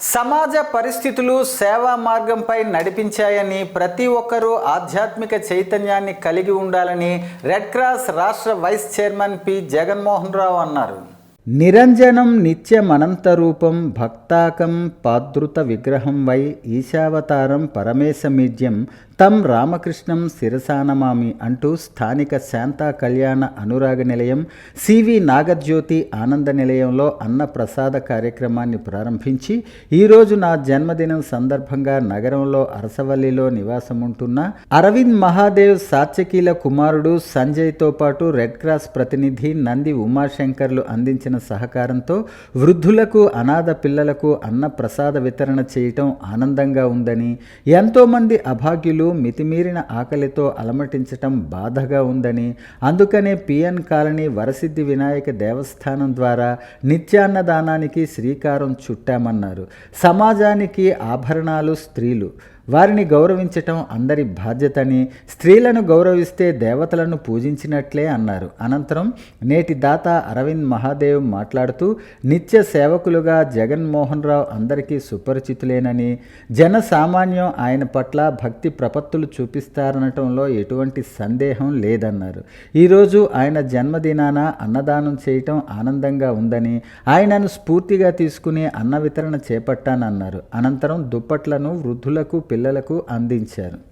సమాజ పరిస్థితులు సేవా మార్గంపై నడిపించాయని ప్రతి ఒక్కరూ ఆధ్యాత్మిక చైతన్యాన్ని కలిగి ఉండాలని రెడ్ క్రాస్ రాష్ట్ర vice chairman P. Jaganmohan Rao అన్నారు. నిరంజనం నిత్యమనంతరూపం భక్తాకం పాదృత విగ్రహం వై ఈశావతారం పరమేశమీజ్యం తం రామకృష్ణం శిరసానమామి అంటూ స్థానిక శాంతా కళ్యాణ అనురాగ నిలయం సివి నాగజ్యోతి ఆనంద నిలయంలో అన్న ప్రసాద కార్యక్రమాన్ని ప్రారంభించి ఈరోజు నా జన్మదినం సందర్భంగా నగరంలో అరసవల్లిలో నివాసముంటున్న అరవింద్ మహాదేవ్ సాత్యకీల కుమారుడు సంజయ్తో పాటు రెడ్ క్రాస్ ప్రతినిధి నంది ఉమాశంకర్లు అందించిన సహకారంతో వృద్ధులకు అనాథ పిల్లలకు అన్న ప్రసాద వితరణ చేయటం ఆనందంగా ఉందని ఎంతోమంది అభాగ్యులు మితిమీరిన ఆకలితో అలమటించటం బాధగా ఉందని అందుకనే పిఎన్ కాలనీ వరసిద్ధి వినాయక దేవస్థానం ద్వారా నిత్యాన్నదానానికి శ్రీకారం చుట్టామన్నారు. సమాజానికి ఆభరణాలు స్త్రీలు. వారిని గౌరవించటం అందరి బాధ్యతని స్త్రీలను గౌరవిస్తే దేవతలను పూజించినట్లే అన్నారు. అనంతరం నేటి దాత అరవింద్ మహాదేవ్ మాట్లాడుతూ నిత్య సేవకులుగా జగన్మోహన్ రావు అందరికీ సుపరిచితులేనని జన సామాన్యం ఆయన పట్ల భక్తి ప్రపత్తులు చూపిస్తారనటంలో ఎటువంటి సందేహం లేదన్నారు. ఈరోజు ఆయన జన్మదినాన అన్నదానం చేయటం ఆనందంగా ఉందని ఆయనను స్ఫూర్తిగా తీసుకుని అన్న వితరణ చేపట్టానన్నారు. అనంతరం దుప్పట్లను వృద్ధులకు పిల్లలకు అందించారు.